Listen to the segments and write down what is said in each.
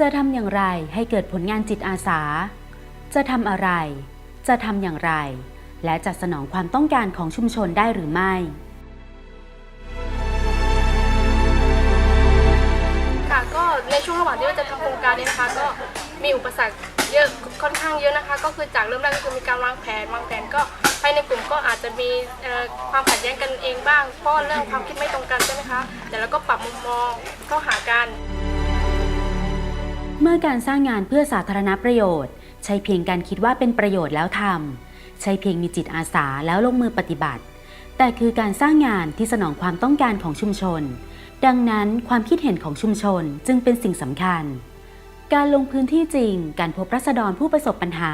จะทำอย่างไรให้เกิดผลงานจิตอาสา จะทำอะไร จะทำอย่างไร และจะสนองความต้องการของชุมชนได้หรือไม่ค่ะก็ในช่วงระหว่างที่เราจะทำโครงการนี้นะคะ ก็มีอุปสรรคเยอะค่อนข้างเยอะนะคะ ก็คือจากเริ่มแรกก็คือมีการวางแผนวางแผนก็ภายในกลุ่มก็อาจจะมีความขัดแย้งกันเองบ้างเพราะเรื่องความคิดไม่ตรงกันใช่ไหมคะแต่แล้วก็ปรับมุมมองเข้าหากัน เมื่อการสร้างงานเพื่อสาธารณประโยชน์ ใช้เพียงการคิดว่าเป็นประโยชน์แล้วทำใช้เพียงมีจิตอาสาแล้วลงมือปฏิบัติ แต่คือการสร้างงานที่สนองความต้องการของชุมชน ดังนั้นความคิดเห็นของชุมชนจึงเป็นสิ่งสำคัญ การลงพื้นที่จริง การพบรัษฎรผู้ประสบปัญหา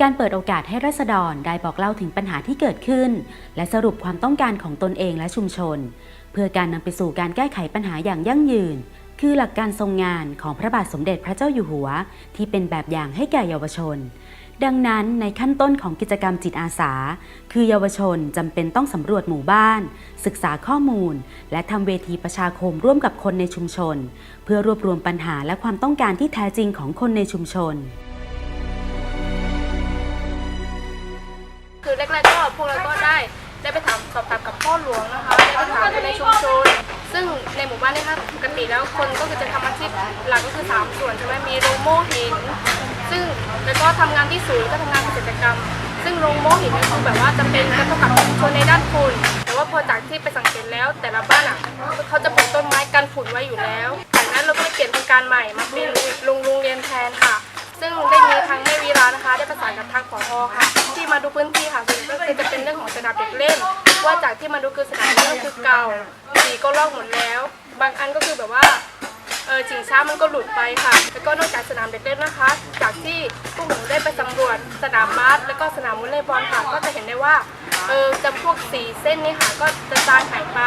การเปิดโอกาสให้รัษฎรได้บอกเล่าถึงปัญหาที่เกิดขึ้น และสรุปความต้องการของตนเองและชุมชน เพื่อการนำไปสู่การแก้ไขปัญหาอย่างยั่งยืน คือหลักการทรงงานของพระบาทสมเด็จพระเจ้าอยู่หัว ที่เป็นแบบอย่างให้แก่เยาวชน ดังนั้นในขั้นต้นของกิจกรรมจิตอาสา คือเยาวชนจำเป็นต้องสำรวจหมู่บ้าน ศึกษาข้อมูล และทำเวทีประชาคมร่วมกับคนในชุมชน เพื่อรวบรวมปัญหาและความต้องการที่แท้จริงของคนในชุมชน คือแรกๆก็พวกเราก็ได้ได้ไปถามสอบถามกับพ่อหลวงนะคะได้ไปถามคนในชุมชน ซึ่งในหมู่บ้านเนี่ยค่ะปกติแล้วคนก็คือจะทำอาชีพหลักก็คือ 3 ส่วนใช่ไหมมีโรงโม่หิน ซึ่งแล้วก็ทำงานที่ศูนย์ก็ทำงานเกษตรกรรม ซึ่งโรงโม่หินเนี่คือแบบว่าจะเป็นกระทบกับชุมชนในด้านฝุ่นแต่ว่าพอจากที่ไปสังเกตแล้ว แต่ละบ้านอะเขาจะปลูกต้นไม้กันฝุ่นไว้อยู่แล้วจากนั้นเราก็เลยเปลี่ยนโครงการใหม่มาเป็นโรงโรงเรียนแทนค่ะ ซึ่งได้มีทางแม่วีรานะคะ ได้ประสานกับทางผอค่ะ ที่มาดูพื้นที่ค่ะส่วนใหญ่ก็คือจะเป็นเรื่องของสนามเด็กเล่น ว่าจากที่มาดูคือสนามเด็กเล่นก็คือเก่า สีก็ลอกหมดแล้ว บางอันก็คือแบบว่าเออชิงช้ามันก็หลุดไปค่ะ แล้วก็นอกจากสนามเด็กเล่นนะคะ จากที่พวกหนูได้ไปสำรวจสนามบาสแล้วก็สนามวอลเลย์บอลค่ะ ก็จะเห็นได้ว่าเออจำพวกสีเส้นนี้ค่ะก็จะจางหายไป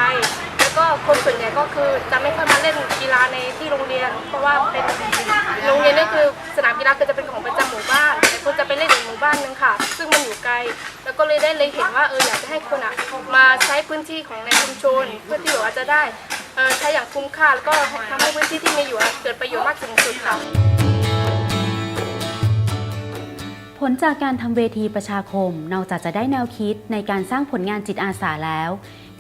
แล้วก็คนส่วนใหญ่ก็คือจะไม่ค่อยมาเล่นกีฬาในที่โรงเรียน เพราะว่าเป็นโรงเรียนนี่คือสนามกีฬาก็จะเป็นของประจำหมู่บ้านแต่คนจะไปเล่นอีกห มู่บ้านหนึงค่ะ ซึ่งมันอยู่ไกล แล้วก็เลยได้เลยเห็นว่าเอออยากจะให้คนอะมาใช้พื้นที่ของในชุมชน เพื่อที่แบบว่าจะได้เออใช้อย่างคุ้มค่าแล้วก็ทำให้พื้นที่ที่มีอยู่เกิดประโยชน์มากถึงสุดค่ะผลจากการทำเวทีประชาคม นอกจากจะได้แนวคิดในการสร้างผลงานจิตอาสาแล้ว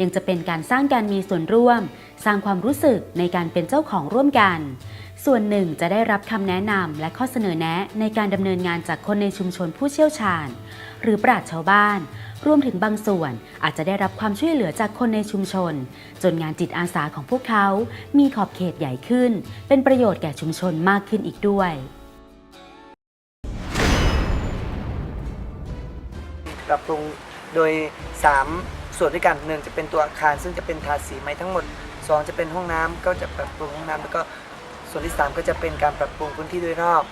ยังจะเป็นการสร้างการมีส่วนร่วม สร้างความรู้สึกในการเป็นเจ้าของร่วมกัน ส่วนหนึ่งจะได้รับคำแนะนำและข้อเสนอแนะในการดำเนินงานจากคนในชุมชนผู้เชี่ยวชาญ หรือปราชญ์ชาวบ้าน รวมถึงบางส่วนอาจจะได้รับความช่วยเหลือจากคนในชุมชน จนงานจิตอาสาของพวกเขา มีขอบเขตใหญ่ขึ้น เป็นประโยชน์แก่ชุมชนมากขึ้นอีกด้วยปรับปรุงโดย 3 ส่วนด้วยกันหนึ่งจะเป็นตัวอาคาร ซึ่งจะเป็นทาสีไม้ทั้งหมด 2 จะเป็นห้องน้ำก็จะปรับปรุงห้องน้ำแล้วก็ วนที่ 3 ก็จะเป็นการปรับปรุงพื้นที่โดยรอบ